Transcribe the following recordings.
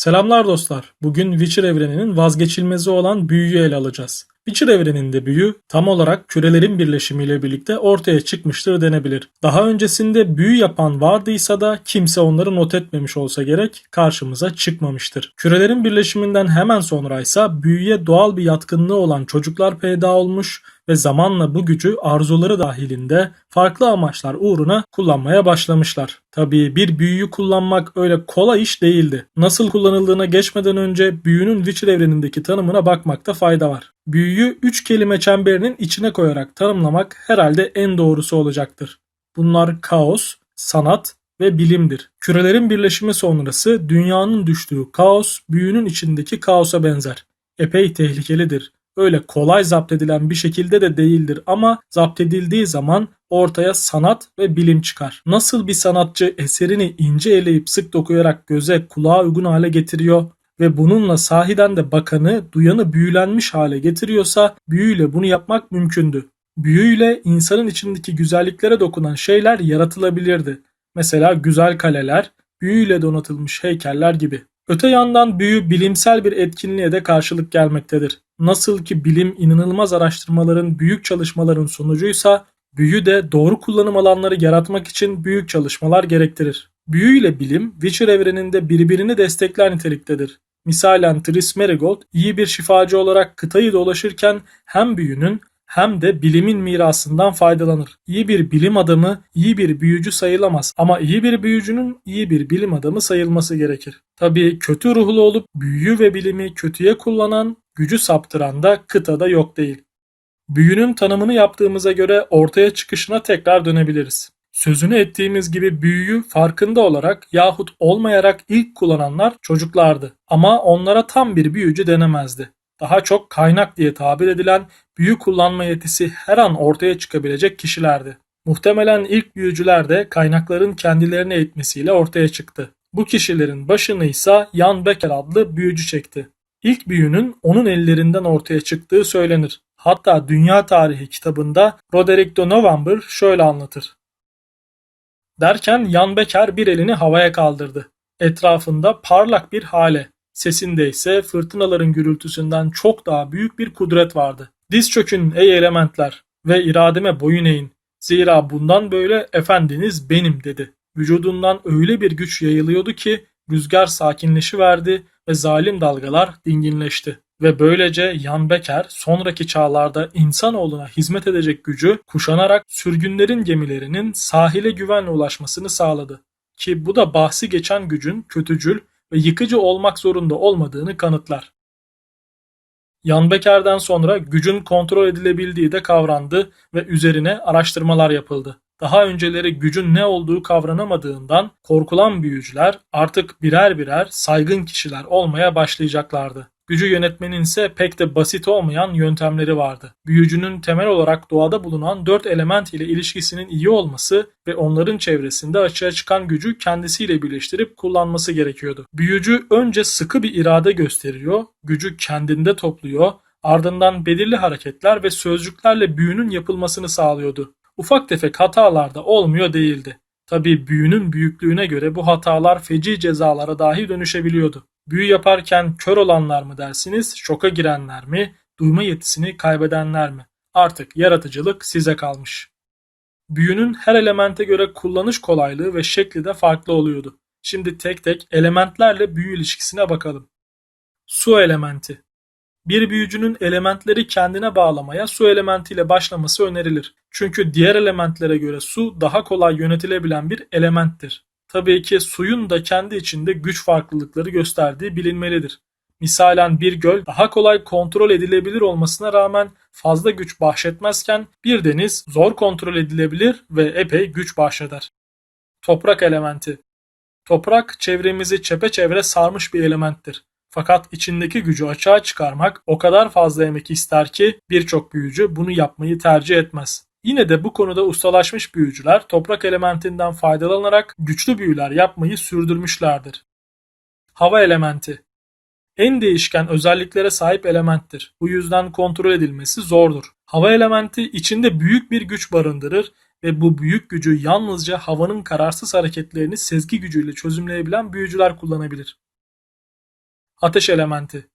Selamlar dostlar. Bugün Witcher evreninin vazgeçilmezi olan büyüyü ele alacağız. Witcher evreninde büyü tam olarak kürelerin birleşimiyle birlikte ortaya çıkmıştır denebilir. Daha öncesinde büyü yapan vardıysa da kimse onları not etmemiş olsa gerek karşımıza çıkmamıştır. Kürelerin birleşiminden hemen sonra ise büyüye doğal bir yatkınlığı olan çocuklar peyda olmuş ve zamanla bu gücü arzuları dahilinde farklı amaçlar uğruna kullanmaya başlamışlar. Tabii bir büyüyü kullanmak öyle kolay iş değildi. Nasıl kullanıldığına geçmeden önce büyünün Witcher evrenindeki tanımına bakmakta fayda var. Büyüyü 3 kelime çemberinin içine koyarak tanımlamak herhalde en doğrusu olacaktır. Bunlar kaos, sanat ve bilimdir. Kürelerin birleşimi sonrası dünyanın düştüğü kaos büyünün içindeki kaosa benzer. Epey tehlikelidir öyle kolay zapt edilen bir şekilde de değildir ama zapt edildiği zaman ortaya sanat ve bilim çıkar. Nasıl bir sanatçı eserini ince eleyip sık dokuyarak göze kulağa uygun hale getiriyor ve bununla sahiden de bakanı, duyanı büyülenmiş hale getiriyorsa büyüyle bunu yapmak mümkündü. Büyüyle insanın içindeki güzelliklere dokunan şeyler yaratılabilirdi. Mesela güzel kaleler, büyüyle donatılmış heykeller gibi. Öte yandan büyü bilimsel bir etkinliğe de karşılık gelmektedir. Nasıl ki bilim inanılmaz araştırmaların, büyük çalışmaların sonucuysa büyü de doğru kullanım alanları yaratmak için büyük çalışmalar gerektirir. Büyü ile bilim Witcher evreninde birbirini destekler niteliktedir. Misalen Triss Merigold iyi bir şifacı olarak kıtayı dolaşırken hem büyünün hem de bilimin mirasından faydalanır. İyi bir bilim adamı iyi bir büyücü sayılamaz ama iyi bir büyücünün iyi bir bilim adamı sayılması gerekir. Tabii kötü ruhlu olup büyüyü ve bilimi kötüye kullanan, gücü saptıran da kıtada yok değil. Büyünün tanımını yaptığımıza göre ortaya çıkışına tekrar dönebiliriz. Sözünü ettiğimiz gibi büyüyü farkında olarak yahut olmayarak ilk kullananlar çocuklardı ama onlara tam bir büyücü denemezdi daha çok kaynak diye tabir edilen büyü kullanma yetisi her an ortaya çıkabilecek kişilerdi. Muhtemelen ilk büyücüler de kaynakların kendilerine eğitmesiyle ortaya çıktı. Bu kişilerin başını ise Jan Becker adlı büyücü çekti. İlk büyünün onun ellerinden ortaya çıktığı söylenir. Hatta Dünya Tarihi kitabında Roderick de November şöyle anlatır. Derken Jan Becker bir elini havaya kaldırdı. Etrafında parlak bir hale, Sesinde ise fırtınaların gürültüsünden çok daha büyük bir kudret vardı. Diz çökün ey elementler ve irademe boyun eğin. Zira bundan böyle efendiniz benim dedi. Vücudundan öyle bir güç yayılıyordu ki rüzgar sakinleşiverdi ve zalim dalgalar dinginleşti. Ve böylece Jan Becker sonraki çağlarda insanoğluna hizmet edecek gücü kuşanarak sürgünlerin gemilerinin sahile güvenle ulaşmasını sağladı. Ki bu da bahsi geçen gücün kötücül ve yıkıcı olmak zorunda olmadığını kanıtlar. Jan Becker'den sonra gücün kontrol edilebildiği de kavrandı ve üzerine araştırmalar yapıldı. Daha önceleri gücün ne olduğu kavranamadığından korkulan büyücüler artık birer birer saygın kişiler olmaya başlayacaklardı. Gücü yönetmenin ise pek de basit olmayan yöntemleri vardı. Büyücünün temel olarak doğada bulunan dört element ile ilişkisinin iyi olması ve onların çevresinde açığa çıkan gücü kendisiyle birleştirip kullanması gerekiyordu. Büyücü önce sıkı bir irade gösteriyor, gücü kendinde topluyor, ardından belirli hareketler ve sözcüklerle büyünün yapılmasını sağlıyordu. Ufak tefek hatalar da olmuyor değildi. Tabi büyünün büyüklüğüne göre bu hatalar feci cezalara dahi dönüşebiliyordu. Büyü yaparken kör olanlar mı dersiniz, şoka girenler mi, duyma yetisini kaybedenler mi? Artık yaratıcılık size kalmış. Büyünün her elemente göre kullanış kolaylığı ve şekli de farklı oluyordu. Şimdi tek tek elementlerle büyü ilişkisine bakalım. Su elementi. Bir büyücünün elementleri kendine bağlamaya su elementiyle başlaması önerilir. Çünkü diğer elementlere göre su daha kolay yönetilebilen bir elementtir. Tabii ki suyun da kendi içinde güç farklılıkları gösterdiği bilinmelidir. Misalen bir göl daha kolay kontrol edilebilir olmasına rağmen fazla güç bahşetmezken bir deniz zor kontrol edilebilir ve epey güç bahşeder. Toprak elementi Toprak çevremizi çepeçevre sarmış bir elementtir. Fakat içindeki gücü açığa çıkarmak o kadar fazla emek ister ki birçok büyücü bunu yapmayı tercih etmez. Yine de bu konuda ustalaşmış büyücüler toprak elementinden faydalanarak güçlü büyüler yapmayı sürdürmüşlerdir. Hava elementi en değişken özelliklere sahip elementtir. Bu yüzden kontrol edilmesi zordur. Hava elementi içinde büyük bir güç barındırır ve bu büyük gücü yalnızca havanın kararsız hareketlerini sezgi gücüyle çözümleyebilen büyücüler kullanabilir. Ateş elementi.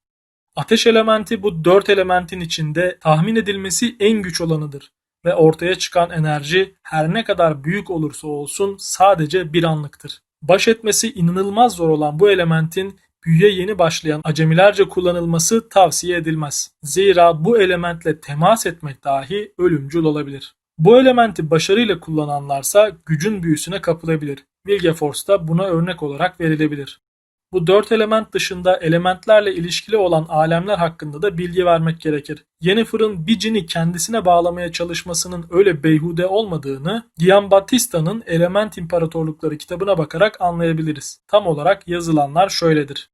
Ateş elementi bu dört elementin içinde tahmin edilmesi en güç olanıdır ve ortaya çıkan enerji her ne kadar büyük olursa olsun sadece bir anlıktır. Baş etmesi inanılmaz zor olan bu elementin büyüye yeni başlayan acemilerce kullanılması tavsiye edilmez. Zira bu elementle temas etmek dahi ölümcül olabilir. Bu elementi başarıyla kullananlarsa gücün büyüsüne kapılabilir. Wilgeforce da buna örnek olarak verilebilir. Bu dört element dışında elementlerle ilişkili olan alemler hakkında da bilgi vermek gerekir. Yennefer'ın bir cini kendisine bağlamaya çalışmasının öyle beyhude olmadığını Giambattista'nın Element İmparatorlukları kitabına bakarak anlayabiliriz. Tam olarak yazılanlar şöyledir.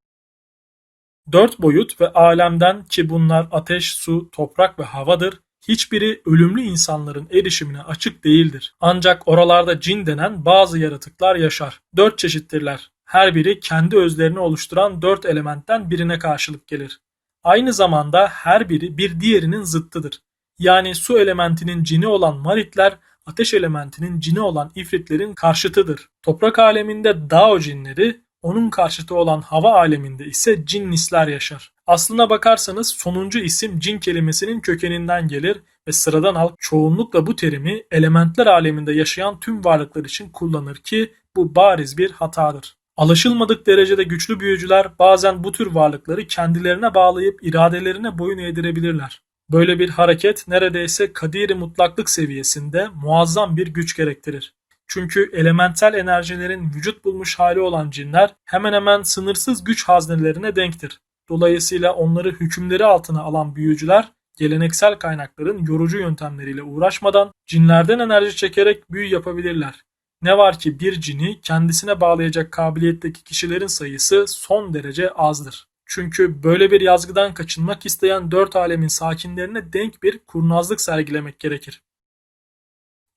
Dört boyut ve alemden ki bunlar ateş, su, toprak ve havadır, hiçbiri ölümlü insanların erişimine açık değildir. Ancak oralarda cin denen bazı yaratıklar yaşar. Dört çeşittirler. Her biri kendi özlerini oluşturan dört elementten birine karşılık gelir. Aynı zamanda her biri bir diğerinin zıttıdır. Yani su elementinin cini olan maritler, ateş elementinin cini olan ifritlerin karşıtıdır. Toprak aleminde Dao cinleri, onun karşıtı olan hava aleminde ise cinnisler yaşar. Aslına bakarsanız sonuncu isim cin kelimesinin kökeninden gelir ve sıradan halk çoğunlukla bu terimi elementler aleminde yaşayan tüm varlıklar için kullanır ki bu bariz bir hatadır. Alışılmadık derecede güçlü büyücüler bazen bu tür varlıkları kendilerine bağlayıp iradelerine boyun eğdirebilirler. Böyle bir hareket neredeyse kadiri mutlaklık seviyesinde muazzam bir güç gerektirir. Çünkü elementel enerjilerin vücut bulmuş hali olan cinler hemen hemen sınırsız güç haznelerine denktir. Dolayısıyla onları hükümleri altına alan büyücüler geleneksel kaynakların yorucu yöntemleriyle uğraşmadan cinlerden enerji çekerek büyü yapabilirler. Ne var ki bir cini kendisine bağlayacak kabiliyetteki kişilerin sayısı son derece azdır. Çünkü böyle bir yazgıdan kaçınmak isteyen dört alemin sakinlerine denk bir kurnazlık sergilemek gerekir.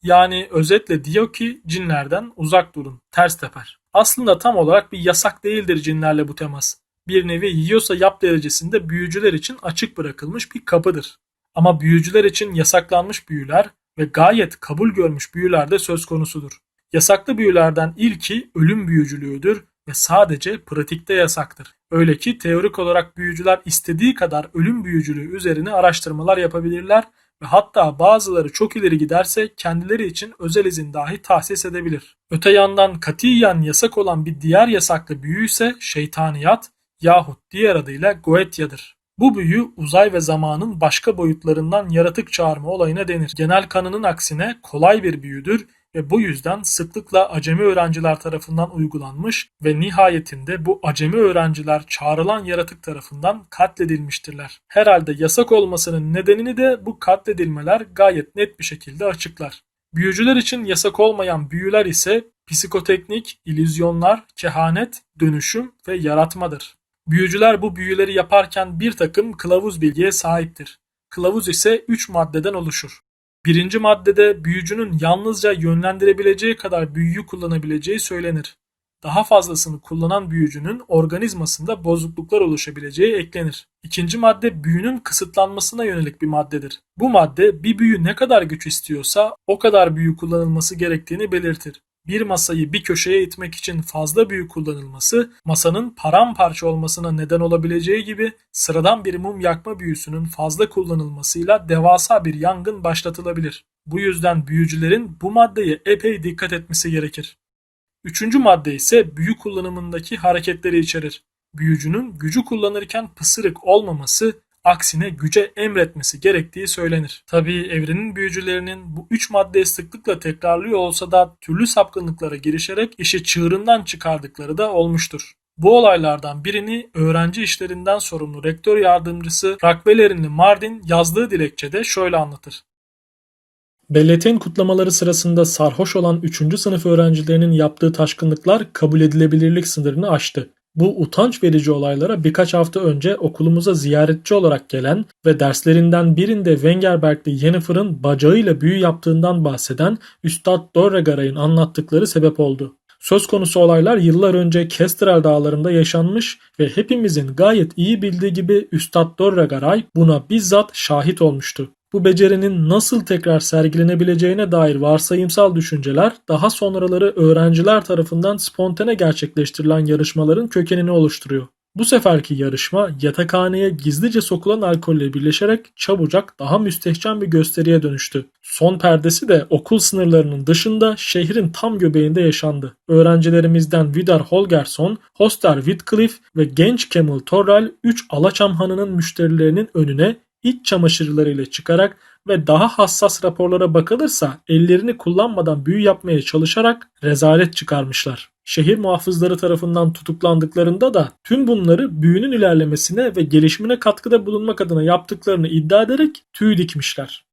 Yani özetle diyor ki cinlerden uzak durun, ters teper. Aslında tam olarak bir yasak değildir cinlerle bu temas. Bir nevi yiyorsa yap derecesinde büyücüler için açık bırakılmış bir kapıdır. Ama büyücüler için yasaklanmış büyüler ve gayet kabul görmüş büyüler de söz konusudur. Yasaklı büyülerden ilki ölüm büyücülüğüdür ve sadece pratikte yasaktır. Öyle ki teorik olarak büyücüler istediği kadar ölüm büyücülüğü üzerine araştırmalar yapabilirler ve hatta bazıları çok ileri giderse kendileri için özel izin dahi tahsis edebilir. Öte yandan katiyen yasak olan bir diğer yasaklı büyü ise şeytaniyat yahut diğer adıyla Goetya'dır. Bu büyü uzay ve zamanın başka boyutlarından yaratık çağırma olayına denir. Genel kanının aksine kolay bir büyüdür ve bu yüzden sıklıkla acemi öğrenciler tarafından uygulanmış ve nihayetinde bu acemi öğrenciler çağrılan yaratık tarafından katledilmiştirler. Herhalde yasak olmasının nedenini de bu katledilmeler gayet net bir şekilde açıklar. Büyücüler için yasak olmayan büyüler ise psikoteknik, ilüzyonlar, kehanet, dönüşüm ve yaratmadır. Büyücüler bu büyüleri yaparken bir takım kılavuz bilgiye sahiptir. Kılavuz ise 3 maddeden oluşur. Birinci maddede büyücünün yalnızca yönlendirebileceği kadar büyüyü kullanabileceği söylenir. Daha fazlasını kullanan büyücünün organizmasında bozukluklar oluşabileceği eklenir. İkinci madde büyünün kısıtlanmasına yönelik bir maddedir. Bu madde bir büyü ne kadar güç istiyorsa o kadar büyü kullanılması gerektiğini belirtir bir masayı bir köşeye itmek için fazla büyü kullanılması masanın paramparça olmasına neden olabileceği gibi sıradan bir mum yakma büyüsünün fazla kullanılmasıyla devasa bir yangın başlatılabilir. Bu yüzden büyücülerin bu maddeye epey dikkat etmesi gerekir. Üçüncü madde ise büyü kullanımındaki hareketleri içerir. Büyücünün gücü kullanırken pısırık olmaması aksine güce emretmesi gerektiği söylenir. Tabii evrenin büyücülerinin bu üç maddeyi sıklıkla tekrarlıyor olsa da türlü sapkınlıklara girişerek işi çığırından çıkardıkları da olmuştur. Bu olaylardan birini öğrenci işlerinden sorumlu rektör yardımcısı Rakvelerinli Mardin yazdığı dilekçede şöyle anlatır. Belletin kutlamaları sırasında sarhoş olan 3. sınıf öğrencilerinin yaptığı taşkınlıklar kabul edilebilirlik sınırını aştı. Bu utanç verici olaylara birkaç hafta önce okulumuza ziyaretçi olarak gelen ve derslerinden birinde Wengerberg'li Jennifer'ın bacağıyla büyü yaptığından bahseden Üstad Dorregaray'ın anlattıkları sebep oldu. Söz konusu olaylar yıllar önce Kestrel dağlarında yaşanmış ve hepimizin gayet iyi bildiği gibi Üstad Dorregaray buna bizzat şahit olmuştu. Bu becerinin nasıl tekrar sergilenebileceğine dair varsayımsal düşünceler daha sonraları öğrenciler tarafından spontane gerçekleştirilen yarışmaların kökenini oluşturuyor. Bu seferki yarışma yatakhaneye gizlice sokulan alkolle birleşerek çabucak daha müstehcen bir gösteriye dönüştü. Son perdesi de okul sınırlarının dışında şehrin tam göbeğinde yaşandı. Öğrencilerimizden Vidar Holgersson, Hoster Whitcliffe ve genç Kemal Torrell 3 Alaçam Hanı'nın müşterilerinin önüne iç çamaşırlarıyla çıkarak ve daha hassas raporlara bakılırsa ellerini kullanmadan büyü yapmaya çalışarak rezalet çıkarmışlar. Şehir muhafızları tarafından tutuklandıklarında da tüm bunları büyünün ilerlemesine ve gelişimine katkıda bulunmak adına yaptıklarını iddia ederek tüy dikmişler.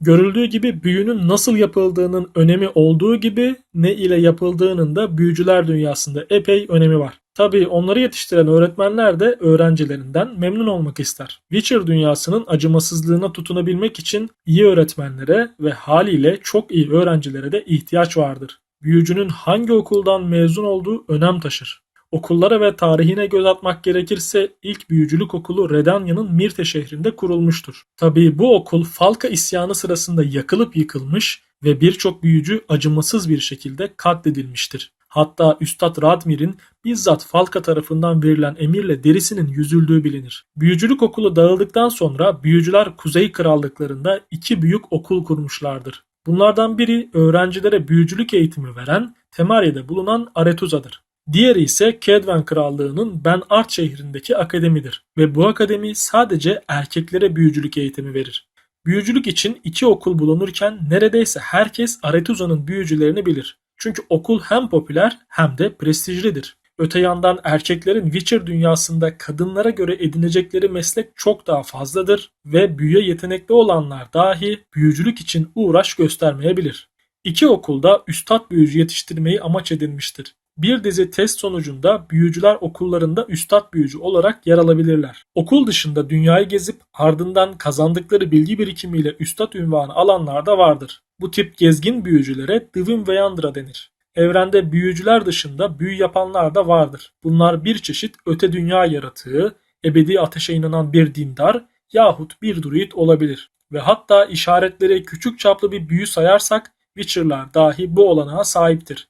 Görüldüğü gibi büyünün nasıl yapıldığının önemi olduğu gibi ne ile yapıldığının da büyücüler dünyasında epey önemi var. Tabii onları yetiştiren öğretmenler de öğrencilerinden memnun olmak ister. Witcher dünyasının acımasızlığına tutunabilmek için iyi öğretmenlere ve haliyle çok iyi öğrencilere de ihtiyaç vardır. Büyücünün hangi okuldan mezun olduğu önem taşır. Okullara ve tarihine göz atmak gerekirse ilk büyücülük okulu Redanya'nın Mirte şehrinde kurulmuştur. Tabii bu okul Falka isyanı sırasında yakılıp yıkılmış ve birçok büyücü acımasız bir şekilde katledilmiştir. Hatta Üstad Radmir'in bizzat Falka tarafından verilen emirle derisinin yüzüldüğü bilinir. Büyücülük okulu dağıldıktan sonra büyücüler Kuzey Krallıklarında iki büyük okul kurmuşlardır. Bunlardan biri öğrencilere büyücülük eğitimi veren Temaria'da bulunan Aretuza'dır. Diğeri ise Kedven Krallığı'nın Ben Art şehrindeki akademidir ve bu akademi sadece erkeklere büyücülük eğitimi verir. Büyücülük için iki okul bulunurken neredeyse herkes Aretuza'nın büyücülerini bilir. Çünkü okul hem popüler hem de prestijlidir. Öte yandan erkeklerin Witcher dünyasında kadınlara göre edinecekleri meslek çok daha fazladır ve büyüye yetenekli olanlar dahi büyücülük için uğraş göstermeyebilir. İki okulda üstad büyücü yetiştirmeyi amaç edinmiştir. Bir dizi test sonucunda büyücüler okullarında üstad büyücü olarak yer alabilirler. Okul dışında dünyayı gezip ardından kazandıkları bilgi birikimiyle üstad ünvanı alanlar da vardır. Bu tip gezgin büyücülere Divin Veyandra denir. Evrende büyücüler dışında büyü yapanlar da vardır. Bunlar bir çeşit öte dünya yaratığı, ebedi ateşe inanan bir dindar yahut bir druid olabilir. Ve hatta işaretleri küçük çaplı bir büyü sayarsak Witcher'lar dahi bu olanağa sahiptir.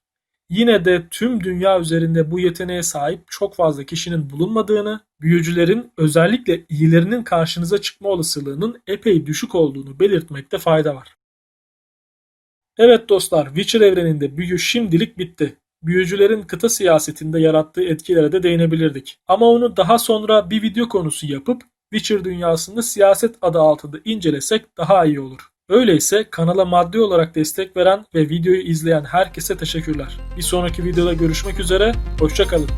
Yine de tüm dünya üzerinde bu yeteneğe sahip çok fazla kişinin bulunmadığını, büyücülerin özellikle iyilerinin karşınıza çıkma olasılığının epey düşük olduğunu belirtmekte fayda var. Evet dostlar, Witcher evreninde büyü şimdilik bitti. Büyücülerin kıta siyasetinde yarattığı etkilere de değinebilirdik. Ama onu daha sonra bir video konusu yapıp Witcher dünyasında siyaset adı altında incelesek daha iyi olur. Öyleyse kanala maddi olarak destek veren ve videoyu izleyen herkese teşekkürler. Bir sonraki videoda görüşmek üzere, hoşçakalın.